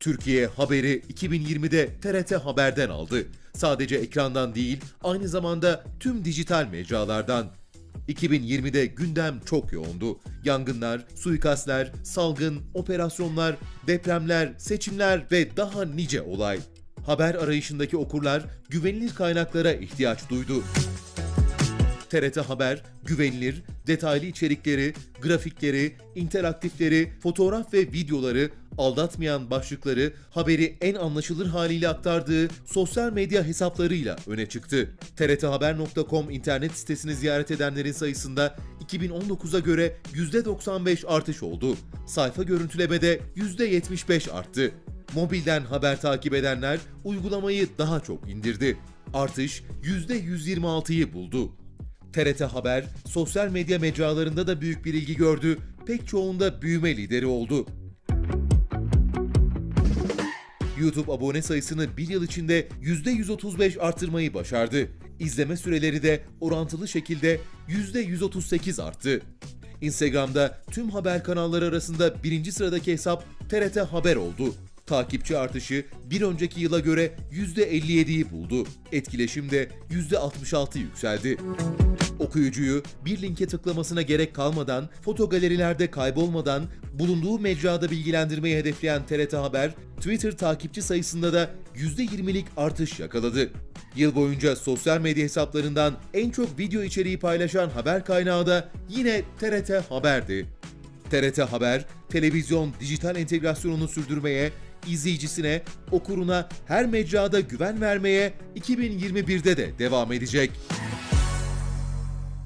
Türkiye haberi 2020'de TRT Haber'den aldı. Sadece ekrandan değil, aynı zamanda tüm dijital mecralardan. 2020'de gündem çok yoğundu. Yangınlar, suikastler, salgın, operasyonlar, depremler, seçimler ve daha nice olay. Haber arayışındaki okurlar güvenilir kaynaklara ihtiyaç duydu. TRT Haber, güvenilir, detaylı içerikleri, grafikleri, interaktifleri, fotoğraf ve videoları, aldatmayan başlıkları, haberi en anlaşılır haliyle aktardığı sosyal medya hesaplarıyla öne çıktı. TRTHaber.com internet sitesini ziyaret edenlerin sayısında 2019'a göre %95 artış oldu. Sayfa görüntülemede %75 arttı. Mobilden haber takip edenler uygulamayı daha çok indirdi. Artış %126'yı buldu. TRT Haber, sosyal medya mecralarında da büyük bir ilgi gördü, pek çoğunda büyüme lideri oldu. YouTube abone sayısını bir yıl içinde %135 artırmayı başardı. İzleme süreleri de orantılı şekilde %138 arttı. Instagram'da tüm haber kanalları arasında birinci sıradaki hesap TRT Haber oldu. Takipçi artışı bir önceki yıla göre %57'yi buldu. Etkileşim de %66 yükseldi. Okuyucuyu bir linke tıklamasına gerek kalmadan, foto galerilerde kaybolmadan bulunduğu mecrada bilgilendirmeyi hedefleyen TRT Haber, Twitter takipçi sayısında da %20'lik artış yakaladı. Yıl boyunca sosyal medya hesaplarından en çok video içeriği paylaşan haber kaynağı da yine TRT Haber'di. TRT Haber, televizyon dijital entegrasyonunu sürdürmeye, izleyicisine, okuruna her mecrada güven vermeye 2021'de de devam edecek.